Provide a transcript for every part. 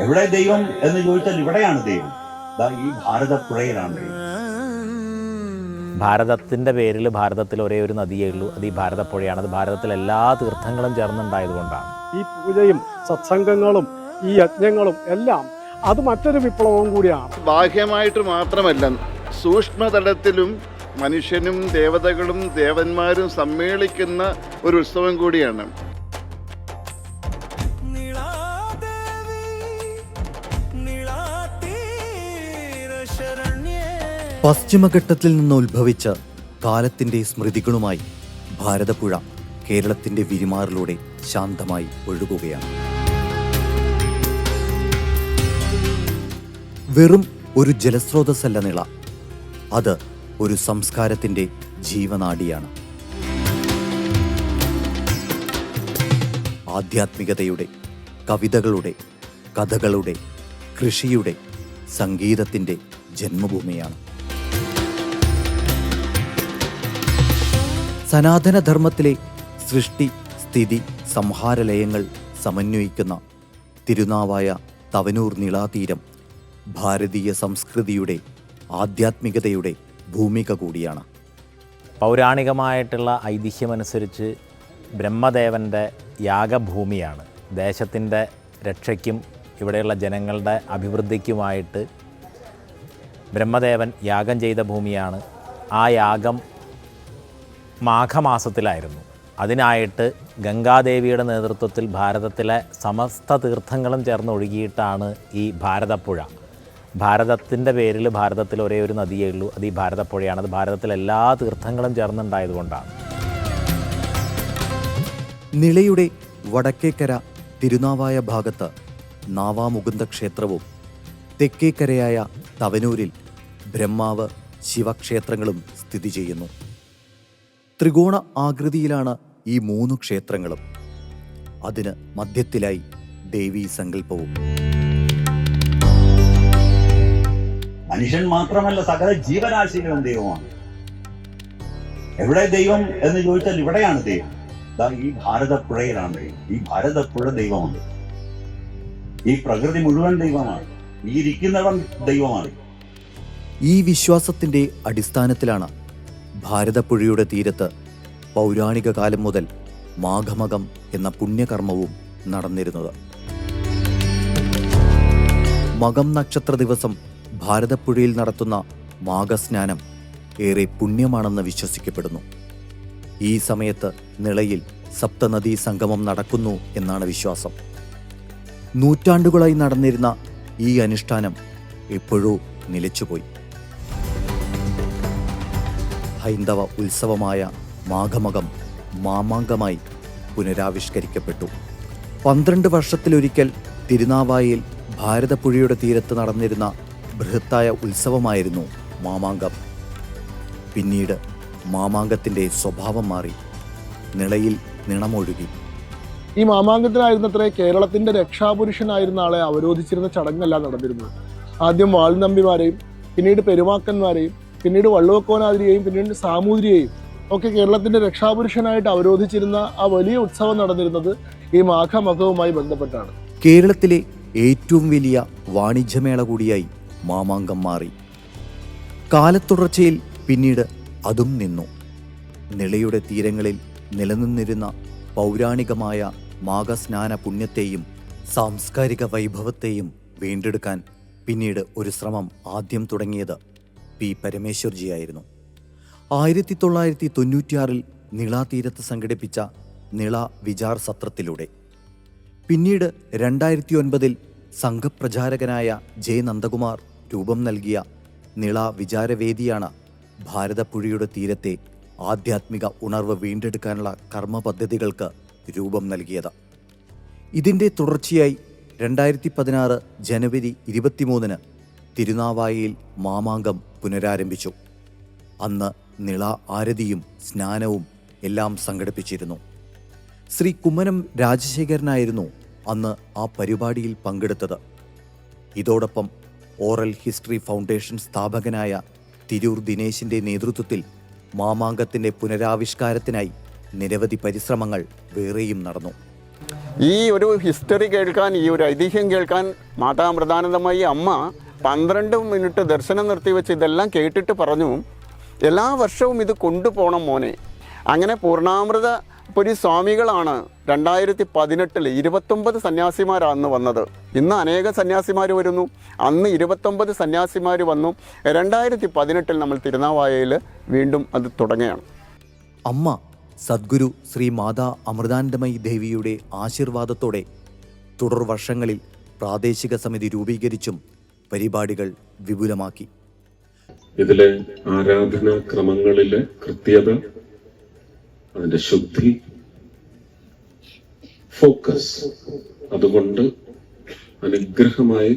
എവിടെ ദൈവം എന്ന് ചോദിച്ചാൽ ഇവിടെയാണ് ദൈവം. ഈ ഭാരതപ്പുഴയിലാണ് ദൈവം. ഭാരതത്തിന്റെ പേരിൽ ഭാരതത്തിൽ ഒരേ ഒരു നദിയേ ഉള്ളൂ. അത് ഈ ഭാരതപ്പുഴയാണ്. അത് ഭാരതത്തിലെ എല്ലാ തീർത്ഥങ്ങളും ചേർന്നുണ്ടായതുകൊണ്ടാണ് ഈ പൂജയും സത്സംഗങ്ങളും ഈ യജ്ഞങ്ങളും എല്ലാം അത് മറ്റൊരു വിപ്ലവവും കൂടിയാണ്. ബാഹ്യമായിട്ട് മാത്രമല്ല സൂക്ഷ്മതലത്തിലും മനുഷ്യനും ദേവതകളും ദേവന്മാരും സമ്മേളിക്കുന്ന ഒരു ഉത്സവം കൂടിയാണ്. പശ്ചിമഘട്ടത്തിൽ നിന്ന് ഉത്ഭവിച്ച കാലത്തിന്റെ സ്മൃതികളുമായി ഭാരതപ്പുഴ കേരളത്തിന്റെ വിരിമാറിലൂടെ ശാന്തമായി ഒഴുകുകയാണ്. വെറും ഒരു ജലസ്രോതസ്സല്ല നിള അത് ഒരു സംസ്കാരത്തിന്റെ ജീവനാടിയാണ്. ആധ്യാത്മികതയുടെ കവിതകളുടെ കഥകളുടെ കൃഷിയുടെ സംഗീതത്തിന്റെ ജന്മഭൂമിയാണ്. സനാതനധർമ്മത്തിലെ സൃഷ്ടി സ്ഥിതി സംഹാരലയങ്ങൾ സമന്വയിക്കുന്ന തിരുനാവായ തവനൂർ നിളാതീരം ഭാരതീയ സംസ്കൃതിയുടെ ആധ്യാത്മികതയുടെ ഭൂമിക കൂടിയാണ്. പൗരാണികമായിട്ടുള്ള ഐതിഹ്യമനുസരിച്ച് ബ്രഹ്മദേവന്റെ യാഗഭൂമിയാണ്. ദേശത്തിന്റെ രക്ഷയ്ക്കും ഇവിടെയുള്ള ജനങ്ങളുടെ അഭിവൃദ്ധിക്കുമായിട്ട് ബ്രഹ്മദേവൻ യാഗം ചെയ്ത ഭൂമിയാണ്. ആ യാഗം മാഘമാസത്തിലായിരുന്നു. അതിനായിട്ട് ഗംഗാദേവിയുടെ നേതൃത്വത്തിൽ ഭാരതത്തിലെ സമസ്ത തീർത്ഥങ്ങളും ചേർന്ന് ഒഴുകിയിട്ടാണ് ഈ ഭാരതപ്പുഴ. ഭാരതത്തിന്റെ പേരിൽ ഭാരതത്തിൽ ഒരേ ഒരു നദിയേ ഉള്ളൂ. അത് ഈ ഭാരതപ്പുഴയാണ്. അത് ഭാരതത്തിലെ എല്ലാ തീർത്ഥങ്ങളും ചേർന്നുണ്ടായതുകൊണ്ടാണ് നിളയുടെ വടക്കേക്കര തിരുനാവായ ഭാഗത്ത് നാവാമുകുന്ദ ക്ഷേത്രവും തെക്കേക്കരയായ തവനൂരിൽ ബ്രഹ്മാവ് ശിവക്ഷേത്രങ്ങളും സ്ഥിതി ചെയ്യുന്നു. ത്രികോണ ആകൃതിയിലാണ് ഈ മൂന്ന് ക്ഷേത്രങ്ങളും. അതിന് മധ്യത്തിലായി ദേവീ സങ്കല്പവും. മനുഷ്യൻ മാത്രമല്ല സകല ജീവരാശികളും ദൈവമാണ്. എവിടെ ദൈവം എന്ന് ചോദിച്ചാൽ ഇവിടെയാണ് ദൈവം. ഈ ഭാരതപ്പുഴയിലാണ്. ദൈവം ഈ ഭാരതപ്പുഴ ദൈവമാണ് ഈ പ്രകൃതി മുഴുവൻ ദൈവമാണ്. ഈ ഇരിക്കുന്നവൻ ദൈവമാണ്. ഈ വിശ്വാസത്തിന്റെ അടിസ്ഥാനത്തിലാണ് ഭാരതപ്പുഴയുടെ തീരത്ത് പൗരാണിക കാലം മുതൽ മാഘമകം എന്ന പുണ്യകർമ്മവും നടന്നിരുന്നത്. മകം നക്ഷത്ര ദിവസം ഭാരതപ്പുഴയിൽ നടത്തുന്ന മാഘസ്നാനം ഏറെ പുണ്യമാണെന്ന് വിശ്വസിക്കപ്പെടുന്നു. ഈ സമയത്ത് നിളയിൽ സപ്തനദീ സംഗമം നടക്കുന്നു എന്നാണ് വിശ്വാസം. നൂറ്റാണ്ടുകളായി നടന്നിരുന്ന ഈ അനുഷ്ഠാനം എപ്പോഴോ നിലച്ചുപോയി. ഹൈന്ദവ ഉത്സവമായ മാഘമകം മാമാങ്കമായി പുനരാവിഷ്കരിക്കപ്പെട്ടു. പന്ത്രണ്ട് വർഷത്തിലൊരിക്കൽ തിരുനാവായിൽ ഭാരതപ്പുഴയുടെ തീരത്ത് നടന്നിരുന്ന ബൃഹത്തായ ഉത്സവമായിരുന്നു മാമാങ്കം. പിന്നീട് മാമാങ്കത്തിന്റെ സ്വഭാവം മാറി നിളയിൽ നിണമൊഴുകി. ഈ മാമാങ്കത്തിനായിരുന്നത്രേ കേരളത്തിന്റെ രക്ഷാപുരുഷനായിരുന്ന ആളെ അവരോധിച്ചിരുന്ന ചടങ്ങല്ല നടന്നിരുന്നത്. ആദ്യം വാൾ വാൾനമ്പിമാരെയും പിന്നീട് പെരുമാക്കന്മാരെയും പിന്നീട് വള്ളുവക്കോനാതിരിയെയും പിന്നീട് സാമൂതിരിയെയും ഒക്കെ കേരളത്തിന്റെ രക്ഷാപുരുഷനായിട്ട് അവരോധിച്ചിരുന്ന ആ വലിയ ഉത്സവം നടന്നിരുന്നത് ഈ മാഘമകവുമായി ബന്ധപ്പെട്ടാണ്. കേരളത്തിലെ ഏറ്റവും വലിയ വാണിജ്യമേള കൂടിയായി മാമാങ്കം മാറി. കാലത്തുടർച്ചയിൽ പിന്നീട് അതും നിന്നു. നിളയുടെ തീരങ്ങളിൽ നിലനിന്നിരുന്ന പൗരാണികമായ മാഘസ്നാന പുണ്യത്തെയും സാംസ്കാരിക വൈഭവത്തെയും വീണ്ടെടുക്കാൻ പിന്നീട് ഒരു ശ്രമം ആദ്യം തുടങ്ങിയത് പി പരമേശ്വർജിയായിരുന്നു. ആയിരത്തി തൊള്ളായിരത്തി തൊണ്ണൂറ്റിയാറിൽ നിള തീരത്ത് സംഘടിപ്പിച്ച നിള വിചാർ സത്രത്തിലൂടെ. പിന്നീട് രണ്ടായിരത്തി ഒൻപതിൽ സംഘപ്രചാരകനായ ജെ നന്ദകുമാർ രൂപം നൽകിയ നിള വിചാരവേദിയാണ് ഭാരതപ്പുഴയുടെ തീരത്തെ ആധ്യാത്മിക ഉണർവ് വീണ്ടെടുക്കാനുള്ള കർമ്മ പദ്ധതികൾക്ക് രൂപം നൽകിയത്. ഇതിന്റെ തുടർച്ചയായി രണ്ടായിരത്തി പതിനാറ് ജനുവരി ഇരുപത്തിമൂന്നിന് തിരുനാവായയിൽ മാമാങ്കം പുനരാരംഭിച്ചു. അന്ന് നിള ആരതിയും സ്നാനവും എല്ലാം സംഘടിപ്പിച്ചിരുന്നു. ശ്രീ കുമ്മനം രാജശേഖരനായിരുന്നു അന്ന് ആ പരിപാടിയിൽ പങ്കെടുത്തത്. ഇതോടൊപ്പം ഓറൽ ഹിസ്റ്ററി ഫൗണ്ടേഷൻ സ്ഥാപകനായ തിരൂർ ദിനേശിന്റെ നേതൃത്വത്തിൽ മാമാങ്കത്തിന്റെ പുനരാവിഷ്കാരത്തിനായി നിരവധി പരിശ്രമങ്ങൾ വേറെയും നടന്നു. ഈ ഒരു ഹിസ്റ്ററി കേൾക്കാൻ ഈ ഒരു ഐതിഹ്യം കേൾക്കാൻ മാതാ അമൃതാനന്ദമായി അമ്മ പന്ത്രണ്ട് മിനിറ്റ് ദർശനം നിർത്തിവെച്ച് ഇതെല്ലാം കേട്ടിട്ട് പറഞ്ഞു എല്ലാ വർഷവും ഇത് കൊണ്ടുപോകണം മോനെ. അങ്ങനെ പൂർണാമൃത പുരി സ്വാമികളാണ് രണ്ടായിരത്തി പതിനെട്ടിൽ ഇരുപത്തൊമ്പത് സന്യാസിമാരാണ് വന്നത്. ഇന്ന് അനേക സന്യാസിമാർ വരുന്നു. അന്ന് ഇരുപത്തൊമ്പത് സന്യാസിമാർ വന്നു. രണ്ടായിരത്തി പതിനെട്ടിൽ നമ്മൾ തിരുനാവായയിൽ വീണ്ടും അത് തുടങ്ങുകയാണ്. അമ്മ സദ്ഗുരു ശ്രീ മാതാ അമൃതാനന്ദമയി ദേവിയുടെ ആശീർവാദത്തോടെ തുടർ വർഷങ്ങളിൽ പ്രാദേശിക സമിതി രൂപീകരിച്ചും പരിപാടികൾ വിപുലമാക്കി. ഇതിലെ ആരാധനാക്രമങ്ങളിലെ കൃത്യത അതിന്റെ ശുദ്ധി ഫോക്കസ് അതുകൊണ്ട് അനുഗ്രഹമായി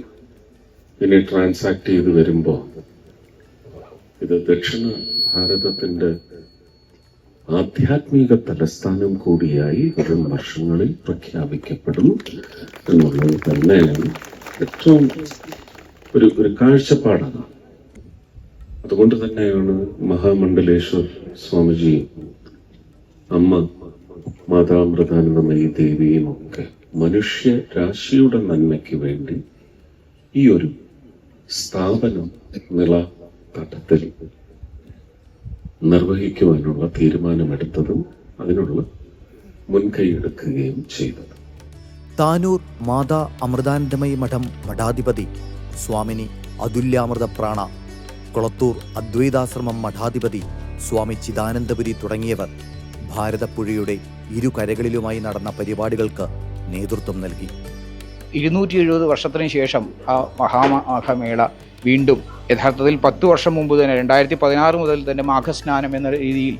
ഇനി ട്രാൻസാക്ട് ചെയ്ത് വരുമ്പോൾ ഇത് ദക്ഷിണ ഭാരതത്തിന്റെ ആധ്യാത്മിക തലസ്ഥാനം കൂടിയായി വരും വർഷങ്ങളിൽ പ്രഖ്യാപിക്കപ്പെടും എന്നുള്ളത് തന്നെയാണ് ഏറ്റവും ഒരു ഒരു കാഴ്ചപ്പാടാണ്. അതുകൊണ്ട് തന്നെയാണ് മഹാമണ്ഡലേശ്വർ സ്വാമിജി അമ്മ മാതാമൃതാനന്ദമയി ദേവിയും ഒക്കെ മനുഷ്യ രാശിയുടെ നന്മയ്ക്ക് വേണ്ടി ഈ ഒരു സ്ഥാപനം നില തട്ടത്തിൽ നിർവഹിക്കുവാനുള്ള തീരുമാനമെടുത്തതും അതിനുള്ള മുൻകൈയെടുക്കുകയും ചെയ്തത്. താനൂർ മാതാ അമൃതാനന്ദമയി മഠം മഠാധിപതി സ്വാമിനി അതുല്യാമൃത പ്രാണ കൊളത്തൂർ അദ്വൈതാശ്രമം മഠാധിപതി സ്വാമി ചിദാനന്ദപുരി തുടങ്ങിയവർ ഭാരതപ്പുഴയുടെ ഇരു കരകളിലുമായി നടന്ന പരിപാടികൾക്ക് നേതൃത്വം നൽകി. ഇരുന്നൂറ്റി എഴുപത് വർഷത്തിന് ശേഷം ആ മഹാമാഘമേള വീണ്ടും യഥാർത്ഥത്തിൽ പത്ത് വർഷം മുമ്പ് തന്നെ രണ്ടായിരത്തി പതിനാറ് മുതൽ തന്നെ മാഘസ്നാനം എന്ന രീതിയിൽ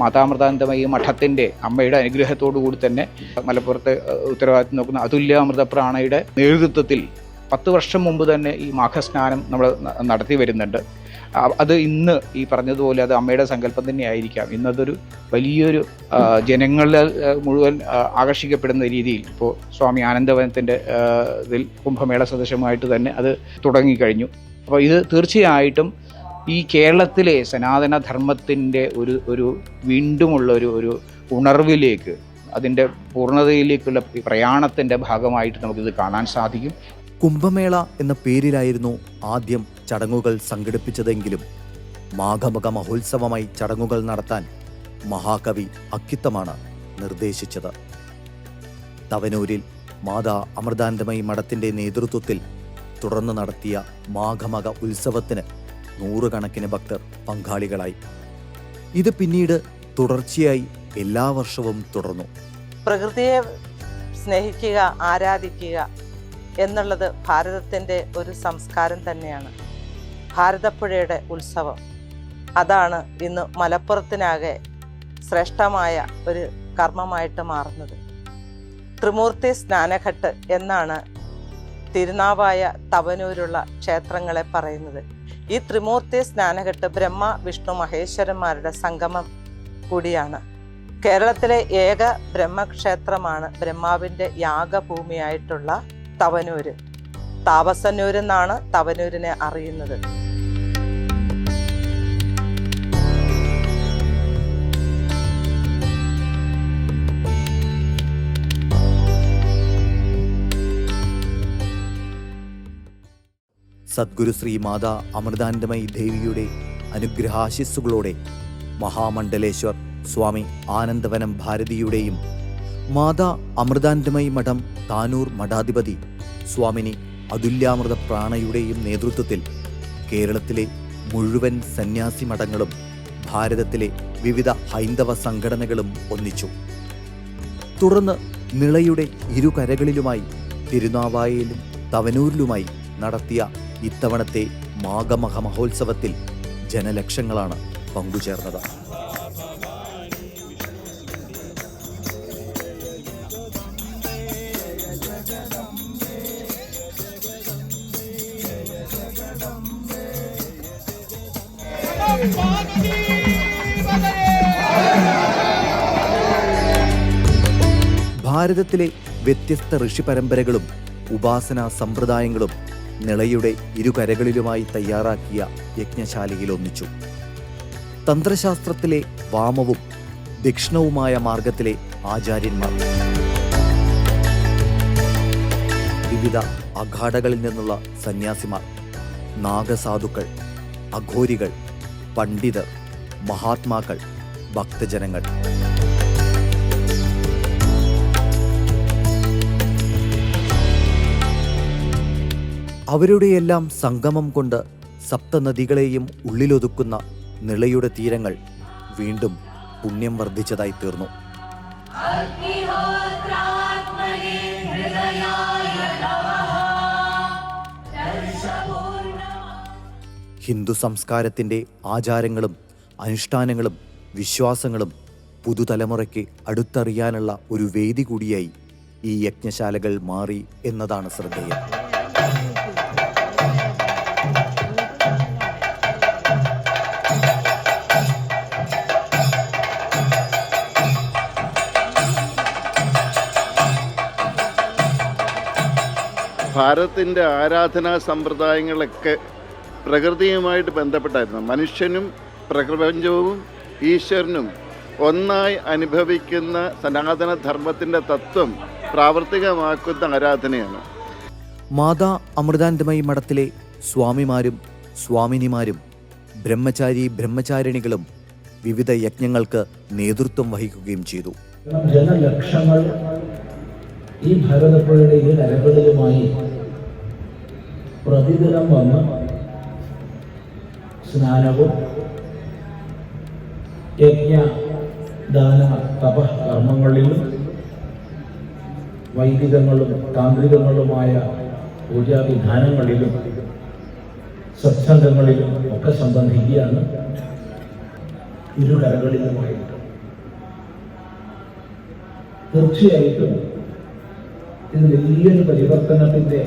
മാതാമൃതാനന്ദമയി മഠത്തിന്റെ അമ്മയുടെ അനുഗ്രഹത്തോടു കൂടി തന്നെ മലപ്പുറത്തെ ഉത്തരവാദിത്വം നോക്കുന്ന അതുല്യാമൃത പ്രാണയുടെ നേതൃത്വത്തിൽ പത്ത് വർഷം മുമ്പ് തന്നെ ഈ മാഘസ്നാനം നമ്മൾ നടത്തി വരുന്നുണ്ട്. അത് ഇന്ന് ഈ പറഞ്ഞതുപോലെ അത് അമ്മയുടെ സങ്കല്പം തന്നെയായിരിക്കാം ഇന്നതൊരു വലിയൊരു ജനങ്ങളിൽ ജനങ്ങളെ മുഴുവൻ ആകർഷിക്കപ്പെടുന്ന രീതിയിൽ ഇപ്പോൾ സ്വാമി ആനന്ദവനത്തിന്റെ ഇതിൽ കുംഭമേള സദൃശമായിട്ട് തന്നെ അത് തുടങ്ങിക്കഴിഞ്ഞു. അപ്പോൾ ഇത് തീർച്ചയായിട്ടും ഈ കേരളത്തിലെ സനാതന ധർമ്മത്തിന്റെ ഒരു ഒരു വീണ്ടുമുള്ള ഒരു ഒരു ഉണർവിലേക്ക് അതിന്റെ പൂർണതയിലേക്കുള്ള പ്രയാണത്തിന്റെ ഭാഗമായിട്ട് നമുക്കിത് കാണാൻ സാധിക്കും. കുംഭമേള എന്ന പേരിലായിരുന്നു ആദ്യം ചടങ്ങുകൾ സംഘടിപ്പിച്ചതെങ്കിലും മാഘമക മഹോത്സവമായി ചടങ്ങുകൾ നടത്താൻ മഹാകവി അക്കിത്തമാണ് നിർദ്ദേശിച്ചത്. തവനൂരിൽ മാതാ അമൃതാനന്ദമയി മഠത്തിന്റെ നേതൃത്വത്തിൽ തുടർന്ന് നടത്തിയ മാഘമക ഉത്സവത്തിന് നൂറുകണക്കിന് ഭക്തർ പങ്കാളികളായി. ഇത് പിന്നീട് തുടർച്ചയായി എല്ലാ വർഷവും തുടർന്നു. പ്രകൃതിയെ സ്നേഹിക്കുക ആരാധിക്കുക എന്നുള്ളത് ഭാരതത്തിന്റെ ഒരു സംസ്കാരം തന്നെയാണ്. ഭാരതപ്പുഴയുടെ ഉത്സവം. അതാണ് ഇന്ന് മലപ്പുറത്തിനാകെ ശ്രേഷ്ഠമായ ഒരു കർമ്മമായിട്ട് മാറുന്നത്. ത്രിമൂർത്തി സ്നാനഘട്ട് എന്നാണ് തിരുനാവായ തവനൂരുള്ള ക്ഷേത്രങ്ങളെ പറയുന്നത്. ഈ ത്രിമൂർത്തി സ്നാനഘട്ട് ബ്രഹ്മ വിഷ്ണു മഹേശ്വരന്മാരുടെ സംഗമം കൂടിയാണ്. കേരളത്തിലെ ഏക ബ്രഹ്മക്ഷേത്രമാണ് ബ്രഹ്മാവിന്റെ യാഗഭൂമിയായിട്ടുള്ള തവനൂര്. താപസന്നൂര് എന്നാണ് തവനൂരിനെ അറിയുന്നത്. സദ്ഗുരു ശ്രീ മാതാ അമൃതാനന്ദമയി ദേവിയുടെ അനുഗ്രഹാശിസ്സുകളോടെ മഹാമണ്ഡലേശ്വർ സ്വാമി ആനന്ദവനം ഭാരതിയുടെയും മാതാ അമൃതാനന്ദമയി മഠം താനൂർ മഠാധിപതി സ്വാമിനി അതുല്യാമൃത പ്രാണയുടെയും നേതൃത്വത്തിൽ കേരളത്തിലെ മുഴുവൻ സന്യാസി മഠങ്ങളും ഭാരതത്തിലെ വിവിധ ഹൈന്ദവ സംഘടനകളും ഒന്നിച്ചു. തുടർന്ന് നിളയുടെ ഇരുകരകളിലുമായി തിരുനാവായയിലും തവനൂരിലുമായി നടത്തിയ ഇത്തവണത്തെ മാഘമഹ മഹോത്സവത്തിൽ ജനലക്ഷങ്ങളാണ് പങ്കുചേർന്നത്. ഭാരതത്തിലെ വ്യത്യസ്ത ഋഷി പരമ്പരകളും ഉപാസന സമ്പ്രദായങ്ങളും നിളയുടെ ഇരുകരകളിലുമായി തയ്യാറാക്കിയ യജ്ഞശാലയിൽ ഒന്നിച്ചു. തന്ത്രശാസ്ത്രത്തിലെ വാമവും ദക്ഷിണവുമായ മാർഗത്തിലെ ആചാര്യന്മാർ. വിവിധ അഖാഡകളിൽ നിന്നുള്ള സന്യാസിമാർ നാഗസാധുക്കൾ അഘോരികൾ പണ്ഡിതർ മഹാത്മാക്കൾ ഭക്തജനങ്ങൾ. അവരുടെയെല്ലാം സംഗമം കൊണ്ട് സപ്തനദികളെയും ഉള്ളിലൊതുക്കുന്ന നിളയുടെ തീരങ്ങൾ വീണ്ടും പുണ്യം വർദ്ധിച്ചതായി തീർന്നു. ഹിന്ദു സംസ്കാരത്തിന്റെ ആചാരങ്ങളും അനുഷ്ഠാനങ്ങളും വിശ്വാസങ്ങളും പുതുതലമുറയ്ക്ക് അടുത്തറിയാനുള്ള ഒരു വേദി കൂടിയായി ഈ യജ്ഞശാലകൾ മാറി എന്നതാണ് ശ്രദ്ധേയം. ഭാരതത്തിന്റെ ആരാധനാ സമ്പ്രദായങ്ങളൊക്കെ പ്രകൃതിയുമായിട്ട് ബന്ധപ്പെട്ടായിരുന്നു. മനുഷ്യനും പ്രപഞ്ചവും ഈശ്വരനും ഒന്നായി അനുഭവിക്കുന്ന സനാതന ധർമ്മത്തിന്റെ തത്വം പ്രാവർത്തികമാക്കുന്ന ആരാധനയാണ്. മാതാ അമൃതാനന്ദമയി മഠത്തിലെ സ്വാമിമാരും സ്വാമിനിമാരും ബ്രഹ്മചാരി ബ്രഹ്മചാരിണികളും വിവിധ യജ്ഞങ്ങൾക്ക് നേതൃത്വം വഹിക്കുകയും ചെയ്തു. ജനലക്ഷങ്ങൾ ഈ ഭാരതപ്പുഴയുടെ ഈ നരകളിലുമായി പ്രതിദിനം വന്ന് സ്നാനവും യജ്ഞ ദാന തപ കർമ്മങ്ങളിലും വൈദികങ്ങളും താന്ത്രികങ്ങളുമായ പൂജാവിധാനങ്ങളിലും സത്സംഗങ്ങളിലും ഒക്കെ സംബന്ധിക്കുകയാണ് ഇരുകരകളിലുമായിട്ട് തീർച്ചയായിട്ടും ഇത് വലിയൊരു പരിവർത്തനത്തിന്റെ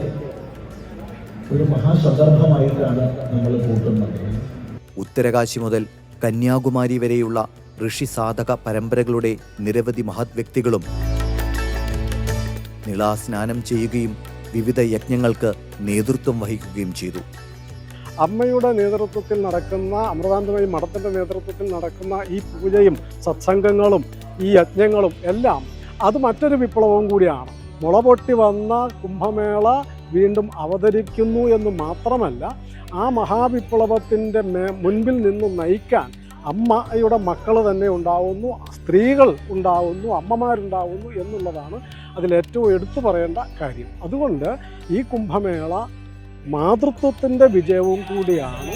ഒരു മഹാസന്ദർഭമായിട്ടാണ് നമ്മൾ കൂട്ടുന്നത്. ഉത്തരകാശി മുതൽ കന്യാകുമാരി വരെയുള്ള ഋഷി സാധക പരമ്പരകളുടെ നിരവധി മഹത് വ്യക്തികളും നിളാസ്നാനം ചെയ്യുകയും വിവിധ യജ്ഞങ്ങൾക്ക് നേതൃത്വം വഹിക്കുകയും ചെയ്തു. അമ്മയുടെ നേതൃത്വത്തിൽ നടക്കുന്ന അമൃതാനന്ദമയി മഠത്തിന്റെ നേതൃത്വത്തിൽ നടക്കുന്ന ഈ പൂജയും സത്സംഗങ്ങളും ഈ യജ്ഞങ്ങളും എല്ലാം അത് മറ്റൊരു വിപ്ലവവും കൂടിയാണ്. മുളപൊട്ടി വന്ന കുംഭമേള വീണ്ടും അവതരിക്കുന്നു എന്ന് മാത്രമല്ല ആ മഹാവിപ്ലവത്തിന്റെ മുൻപിൽ നിന്ന് നയിക്കാൻ അമ്മയുടെ മക്കൾ തന്നെ ഉണ്ടാവുന്നു സ്ത്രീകൾ ഉണ്ടാവുന്നു അമ്മമാരുണ്ടാവുന്നു എന്നുള്ളതാണ് അതിലേറ്റവും എടുത്തു പറയേണ്ട കാര്യം. അതുകൊണ്ട് ഈ കുംഭമേള മാതൃത്വത്തിന്റെ വിജയവും കൂടിയാണ്.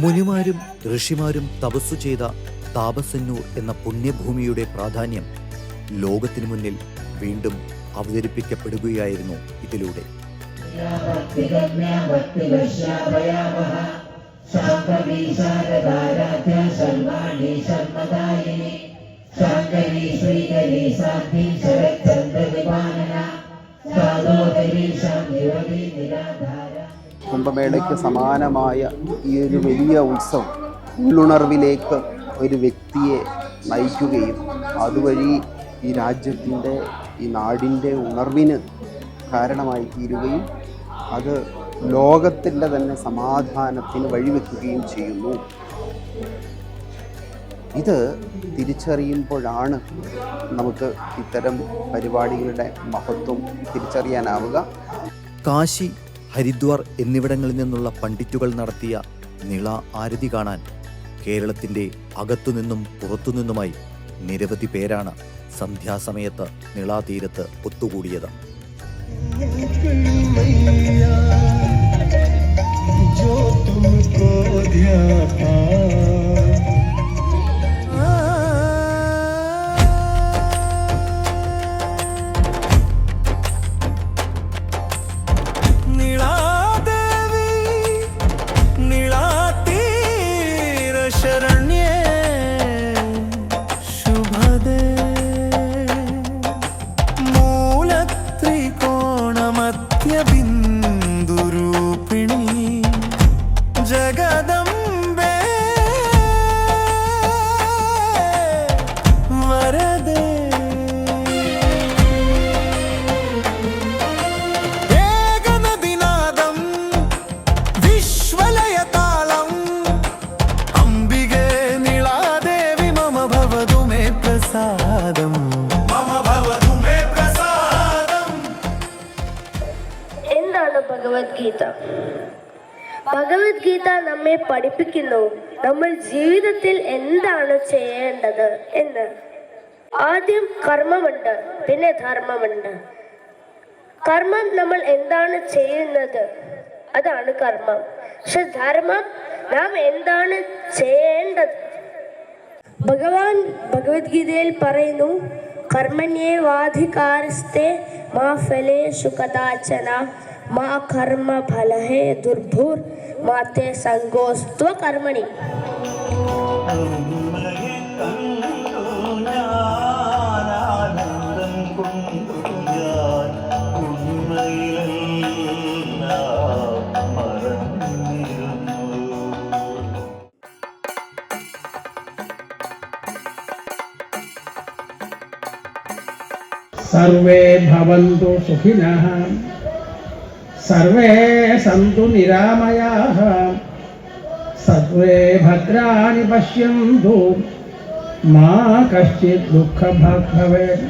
മുനിമാരും ഋഷിമാരും തപസ്സു ചെയ്ത താപസന്നൂർ എന്ന പുണ്യഭൂമിയുടെ പ്രാധാന്യം ലോകത്തിനു മുന്നിൽ വീണ്ടും അവതരിപ്പിക്കപ്പെടുകയായിരുന്നു ഇതിലൂടെ. കുംഭമേളയ്ക്ക് സമാനമായ ഈ ഒരു വലിയ ഉത്സവം ഉള്ളുണർവിലേക്ക് ഒരു വ്യക്തിയെ നയിക്കുകയും അതുവഴി ഈ രാജ്യത്തിന്റെ ഈ നാടിന്റെ ഉണർവിന് കാരണമായി തീരുകയും അത് ലോകത്തിന്റെ തന്നെ സമാധാനത്തിന് വഴിവെക്കുകയും ചെയ്യുന്നു. ഇത് തിരിച്ചറിയുമ്പോഴാണ് നമുക്ക് ഇത്തരം പരിപാടികളുടെ മഹത്വം തിരിച്ചറിയാനാവുക കാശി ഹരിദ്വാർ എന്നിവിടങ്ങളിൽ നിന്നുള്ള പണ്ഡിറ്റുകൾ നടത്തിയ നിള ആരതി കാണാൻ കേരളത്തിന്റെ അകത്തുനിന്നും പുറത്തുനിന്നുമായി നിരവധി പേരാണ് സന്ധ്യാസമയത്ത് നിളാതീരത്ത് ഒത്തുകൂടിയത് ജഗദംബേ ഭഗവത്ഗീത നമ്മെ പഠിപ്പിക്കുന്നു. നമ്മൾ ജീവിതത്തിൽ എന്താണ് ചെയ്യേണ്ടത് എന്ന്. ആദ്യം കർമ്മമുണ്ട് പിന്നെ ധർമ്മമുണ്ട്. കർമ്മം നമ്മൾ എന്താണ് ചെയ്യുന്നത്? അതാണ് കർമ്മം. പക്ഷെ ധർമ്മം നാം എന്താണ് ചെയ്യേണ്ടത്? ഭഗവാൻ ഭഗവത്ഗീതയിൽ പറയുന്നു കർമ്മണ്യേവാധികാരസ്തെ മാ ഫലേഷു मा कर्म फल है दुर्भुर माते संगोस्त्व कर्मणि। सर्वे भवन्तु सुखिनः। സർവേ സന്തു സർവേ ഭദ്രാണി പശ്യന്തു. മാ കശ്ചിത് ദുഃഖഭാഗ് ഭവേത്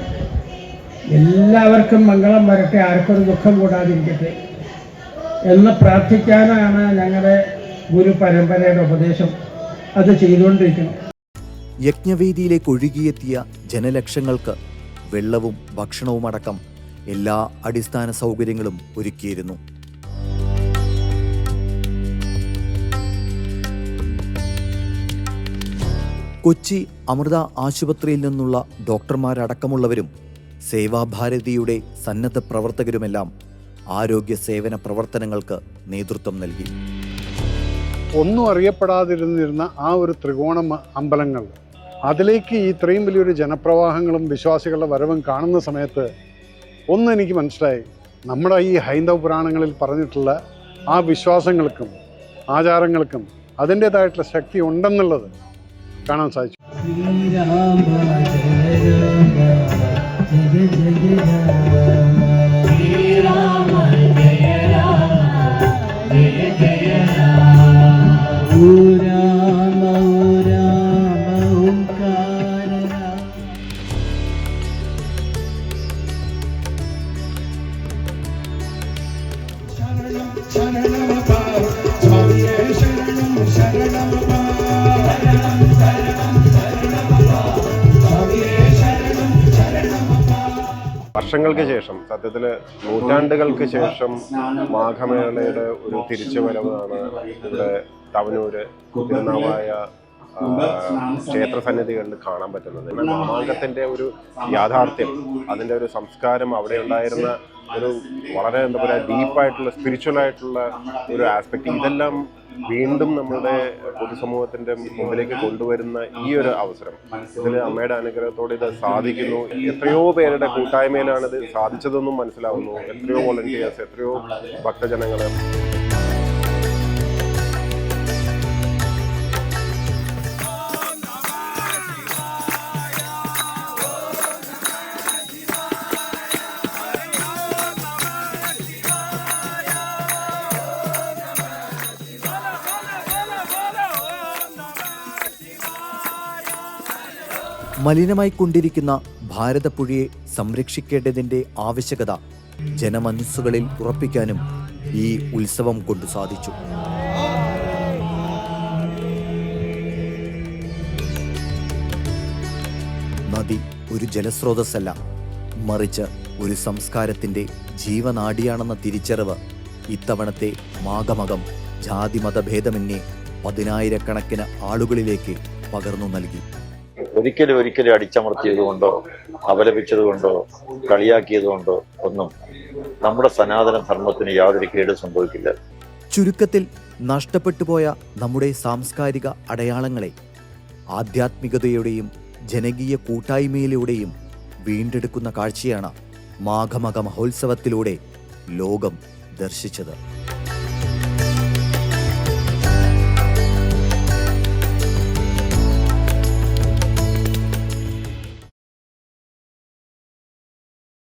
എല്ലാവർക്കും മംഗളം വരട്ടെ ആർക്കൊരു ദുഃഖം കൂടാതിരിക്കട്ടെ. എന്ന് പ്രാർത്ഥിക്കാനാണ് ഞങ്ങളുടെ ഗുരു പരമ്പരയുടെ ഉപദേശം. അത് ചെയ്തുകൊണ്ടിരിക്കണം യജ്ഞവേദിയിലേക്ക് ഒഴുകിയെത്തിയ ജനലക്ഷങ്ങൾക്ക് വെള്ളവും ഭക്ഷണവുമടക്കം എല്ലാ അടിസ്ഥാന സൗകര്യങ്ങളും ഒരുക്കിയിരുന്നു. കൊച്ചി അമൃത ആശുപത്രിയിൽ നിന്നുള്ള ഡോക്ടർമാരടക്കമുള്ളവരും സേവാഭാരതിയുടെ സന്നദ്ധ പ്രവർത്തകരുമെല്ലാം ആരോഗ്യ സേവന പ്രവർത്തനങ്ങൾക്ക് നേതൃത്വം നൽകി. ഒന്നും അറിയപ്പെടാതിരുന്നിരുന്ന ആ ഒരു ത്രികോണ അമ്പലങ്ങൾ. അതിലേക്ക് ഇത്രയും വലിയൊരു ജനപ്രവാഹങ്ങളും വിശ്വാസികളുടെ വരവും കാണുന്ന സമയത്ത് ഒന്ന് എനിക്ക് മനസ്സിലായി. നമ്മുടെ ഈ ഹൈന്ദവ പുരാണങ്ങളിൽ പറഞ്ഞിട്ടുള്ള ആ വിശ്വാസങ്ങൾക്കും ആചാരങ്ങൾക്കും അതിന്റേതായിട്ടുള്ള ശക്തി ഉണ്ടെന്നുള്ളത് കാണാൻ സാധിച്ചു. വർഷങ്ങൾക്ക് സത്യത്തിൽ നൂറ്റാണ്ടുകൾക്ക് ശേഷം മാഘമേളയുടെ ഒരു തിരിച്ചുവരവാണ് ഇവിടെ തവനൂര് തിരുനാവായ ക്ഷേത്ര സന്നിധികളിൽ കാണാൻ പറ്റുന്നത്. മാഘത്തിന്റെ ഒരു യാഥാർത്ഥ്യം അതിന്റെ ഒരു സംസ്കാരം അവിടെ ഉണ്ടായിരുന്ന ഒരു വളരെ എന്താ പറയുക ഡീപ്പായിട്ടുള്ള സ്പിരിച്വൽ ആയിട്ടുള്ള ഒരു ആസ്പെക്ട് ഇതെല്ലാം വീണ്ടും നമ്മുടെ പൊതുസമൂഹത്തിന്റെ മുമ്പിലേക്ക് കൊണ്ടുവരുന്ന ഈ ഒരു അവസരം. ഇതിൽ അമ്മയുടെ അനുഗ്രഹത്തോടെ ഇത് സാധിക്കുന്നു. എത്രയോ പേരുടെ കൂട്ടായ്മയിലാണ് ഇത് സാധിച്ചതെന്നും മനസ്സിലാവുന്നു. എത്രയോ വോളണ്ടിയേഴ്സ് എത്രയോ ഭക്തജനങ്ങൾ മലിനമായിക്കൊണ്ടിരിക്കുന്ന ഭാരതപ്പുഴയെ സംരക്ഷിക്കേണ്ടതിന്റെ ആവശ്യകത ജനമനസ്സുകളിൽ ഉറപ്പിക്കാനും ഈ ഉത്സവം കൊണ്ടു സാധിച്ചു. നദി ഒരു ജലസ്രോതസ്സല്ല മറിച്ച് ഒരു സംസ്കാരത്തിന്റെ ജീവനാടിയാണെന്ന തിരിച്ചറിവ് ഇത്തവണത്തെ മാഘമകം ജാതിമതഭേദമന്യേ പതിനായിരക്കണക്കിന് ആളുകളിലേക്ക് പകർന്നു നൽകി. ഒരിക്കലും ഒരിക്കലും അടിച്ചമർത്തിയതുകൊണ്ടോ അപലപിച്ചതുകൊണ്ടോ കളിയാക്കിയതുകൊണ്ടോ ഒന്നും നമ്മുടെ സനാതന ധർമ്മത്തിന് യാതൊരു കേടും സംഭവിക്കില്ല. ചുരുക്കത്തിൽ നഷ്ടപ്പെട്ടു പോയ നമ്മുടെ സാംസ്കാരിക അടയാളങ്ങളെ ആധ്യാത്മികതയുടെയും ജനകീയ കൂട്ടായ്മയിലൂടെയും വീണ്ടെടുക്കുന്ന കാഴ്ചയാണ് മാഘമക മഹോത്സവത്തിലൂടെ ലോകം ദർശിച്ചത്.